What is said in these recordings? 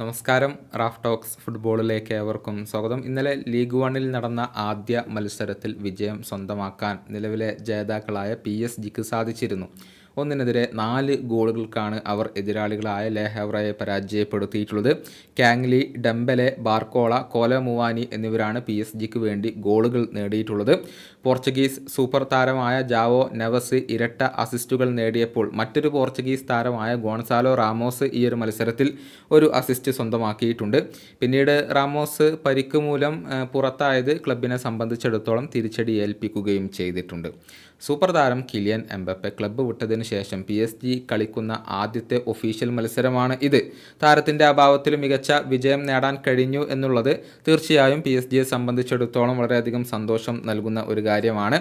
നമസ്കാരം. Raf talks ഫുട്ബോളിലേക്ക് ഏവർക്കും സ്വാഗതം. ഇന്നലെ ലീഗ് വണ്ണിൽ നടന്ന ആദ്യ മത്സരത്തിൽ വിജയം സ്വന്തമാക്കാൻ നിലവിലെ ജേതാക്കളായ പി എസ് ജിക്ക് സാധിച്ചിരുന്നു. ഒന്നിനെതിരെ നാല് ഗോളുകൾക്കാണ് അവർ എതിരാളികളായ ലേഹവറയെ പരാജയപ്പെടുത്തിയിട്ടുള്ളത്. കാങ്ലി ഡംബലെ ബാർക്കോള കോലമുവാനി എന്നിവരാണ് പി എസ് ജിക്ക് വേണ്ടി ഗോളുകൾ നേടിയിട്ടുള്ളത്. പോർച്ചുഗീസ് സൂപ്പർ താരമായ ജാവോ നെവസ് ഇരട്ട അസിസ്റ്റുകൾ നേടിയപ്പോൾ മറ്റൊരു പോർച്ചുഗീസ് താരമായ ഗോൺസാലോ റാമോസ് ഈ ഒരു മത്സരത്തിൽ ഒരു അസിസ്റ്റ് സ്വന്തമാക്കിയിട്ടുണ്ട്. പിന്നീട് റാമോസ് പരിക്ക് മൂലം പുറത്തായത് ക്ലബിനെ സംബന്ധിച്ചിടത്തോളം തിരിച്ചടി ഏൽപ്പിക്കുകയും ചെയ്തിട്ടുണ്ട്. സൂപ്പർ താരം കിലിയൻ എംബപ്പെ ക്ലബ്ബ് വിട്ടതിന് ശേഷം പി എസ് ജി കളിക്കുന്ന ആദ്യത്തെ ഒഫീഷ്യൽ മത്സരമാണ് ഇത്. താരത്തിന്റെ അഭാവത്തിൽ മികച്ച വിജയം നേടാൻ കഴിഞ്ഞു എന്നുള്ളത് തീർച്ചയായും പി എസ് ജിയെ സംബന്ധിച്ചിടത്തോളം വളരെയധികം സന്തോഷം നൽകുന്ന ഒരു കാര്യമാണ്.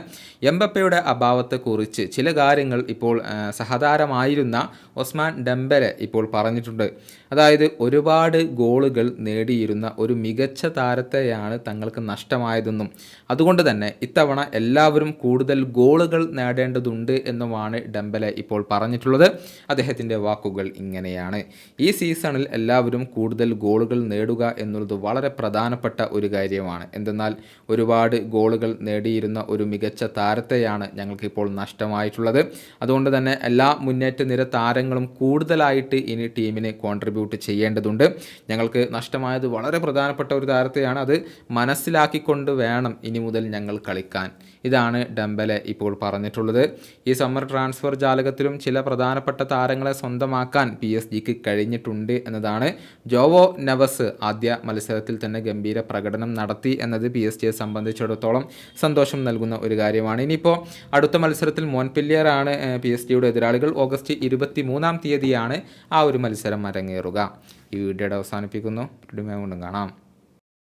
എംബപ്പയുടെ അഭാവത്തെക്കുറിച്ച് ചില കാര്യങ്ങൾ ഇപ്പോൾ സഹതാരമായിരുന്ന ഒസ്മാൻ ഡംബരെ ഇപ്പോൾ പറഞ്ഞിട്ടുണ്ട്. അതായത് ഒരുപാട് ഗോളുകൾ നേടിയിരുന്ന ഒരു മികച്ച താരത്തെയാണ് തങ്ങൾക്ക് നഷ്ടമായതെന്നും അതുകൊണ്ട് തന്നെ ഇത്തവണ എല്ലാവരും കൂടുതൽ ഗോളുകൾ നേടേണ്ടതുണ്ട് എന്നുമാണ് ഡെംബലെ ഇപ്പോൾ പറഞ്ഞിട്ടുള്ളത്. അദ്ദേഹത്തിന്റെ വാക്കുകൾ ഇങ്ങനെയാണ്. ഈ സീസണിൽ എല്ലാവരും കൂടുതൽ ഗോളുകൾ നേടുക എന്നുള്ളത് വളരെ പ്രധാനപ്പെട്ട ഒരു കാര്യമാണ്. എന്തെന്നാൽ ഒരുപാട് ഗോളുകൾ നേടിയിരുന്ന ഒരു മികച്ച താരത്തെയാണ് ഞങ്ങൾക്കിപ്പോൾ നഷ്ടമായിട്ടുള്ളത്. അതുകൊണ്ട് തന്നെ എല്ലാ മുന്നേറ്റ നിര താരങ്ങളും കൂടുതലായിട്ട് ഇനി ടീമിന് കോൺട്രിബ്യൂട്ട് ചെയ്യേണ്ടതുണ്ട്. ഞങ്ങൾക്ക് നഷ്ടമായത് വളരെ പ്രധാനപ്പെട്ട ഒരു താരത്തെയാണ്. അത് മനസ്സിലാക്കിക്കൊണ്ട് വേണം ഇനി മുതൽ ഞങ്ങൾ കളിക്കാൻ. ഇതാണ് ഡംബലെ ഇപ്പോൾ പറഞ്ഞിട്ടുള്ളത്. ഈ സമ്മർ ട്രാൻസ്ഫർ ജാലകത്തിലും ചില പ്രധാനപ്പെട്ട താരങ്ങളെ സ്വന്തമാക്കാൻ പി എസ് ജിക്ക് കഴിഞ്ഞിട്ടുണ്ട് എന്നതാണ് ജോവോ നവസ് ആദ്യ മത്സരത്തിൽ തന്നെ ഗംഭീര പ്രകടനം നടത്തി എന്നത് പി എസ് ജിയെ സംബന്ധിച്ചിടത്തോളം സന്തോഷം നൽകുന്ന ഒരു കാര്യമാണ്. ഇനിയിപ്പോൾ അടുത്ത മത്സരത്തിൽ മോൻപില്ലിയറാണ് പി എസ് ജിയുടെ എതിരാളികൾ ഓഗസ്റ്റ് ഇരുപത്തി മൂന്നാം തീയതിയാണ് ആ ഒരു മത്സരം അരങ്ങേറുക. ഈ വീഡിയോയുടെ അവസാനിപ്പിക്കുന്നു. വീണ്ടും കാണാം.